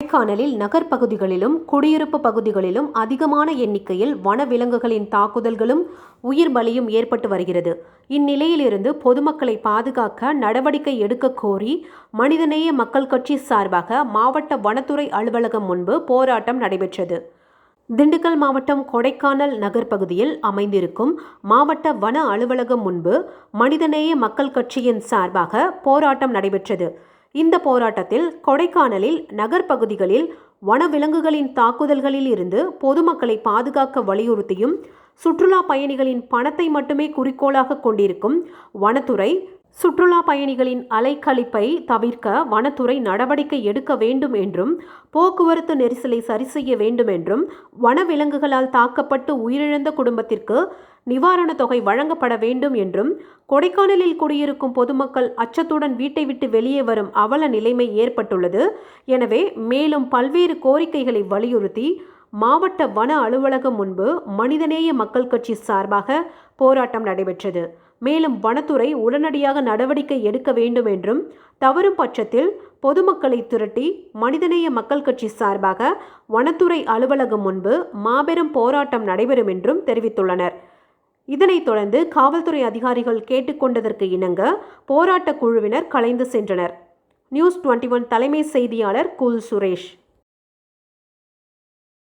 கொடைக்கானலில் நகர்ப்பகுதிகளிலும் குடியிருப்பு பகுதிகளிலும் அதிகமான எண்ணிக்கையில் வனவிலங்குகளின் தாக்குதல்களும் உயிர் பலியும் ஏற்பட்டு வருகிறது. இந்நிலையிலிருந்து பொதுமக்களை பாதுகாக்க நடவடிக்கை எடுக்க கோரி மனிதநேய மக்கள் கட்சி சார்பாக மாவட்ட வனத்துறை அலுவலகம் முன்பு போராட்டம் நடைபெற்றது. திண்டுக்கல் மாவட்டம் கொடைக்கானல் நகர் பகுதியில் அமைந்திருக்கும் மாவட்ட வன அலுவலகம் முன்பு மனிதநேய மக்கள் கட்சியின் சார்பாக போராட்டம் நடைபெற்றது. இந்த போராட்டத்தில் கொடைக்கானலில் நகர்ப்பகுதிகளில் வனவிலங்குகளின் தாக்குதல்களில் இருந்து பொதுமக்களை பாதுகாக்க வலியுறுத்தியும் சுற்றுலா பயணிகளின் பணத்தை மட்டுமே குறிக்கோளாக கொண்டிருக்கும் வனத்துறை சுற்றுலா பயணிகளின் அலைக்கழிப்பை தவிர்க்க வனத்துறை நடவடிக்கை எடுக்க வேண்டும் என்றும் போக்குவரத்து நெரிசலை சரி செய்ய வேண்டும் என்றும் வனவிலங்குகளால் தாக்கப்பட்டு உயிரிழந்த குடும்பத்திற்கு நிவாரணத் தொகை வழங்கப்பட வேண்டும் என்றும் கொடைக்கானலில் குடியிருக்கும் பொதுமக்கள் அச்சத்துடன் வீட்டை விட்டு வெளியே வரும் அவல நிலைமை ஏற்பட்டுள்ளது. எனவே மேலும் பல்வேறு கோரிக்கைகளை வலியுறுத்தி மாவட்ட வன அலுவலகம் முன்பு மனிதநேய மக்கள் கட்சி சார்பாக போராட்டம் நடைபெற்றது. மேலும் வனத்துறை உடனடியாக நடவடிக்கை எடுக்க வேண்டும் என்றும் தவறும் பட்சத்தில் பொதுமக்களை திரட்டி மனிதநேய மக்கள் கட்சி சார்பாக வனத்துறை அலுவலகம் முன்பு மாபெரும் போராட்டம் நடைபெறும் என்றும் தெரிவித்துள்ளனர். இதனைத் தொடர்ந்து காவல்துறை அதிகாரிகள் கேட்டுக்கொண்டதற்கு இணங்க போராட்ட குழுவினர் கலைந்து சென்றனர். நியூஸ் டுவெண்ட்டி ஒன் தலைமை செய்தியாளர் குல் சுரேஷ்.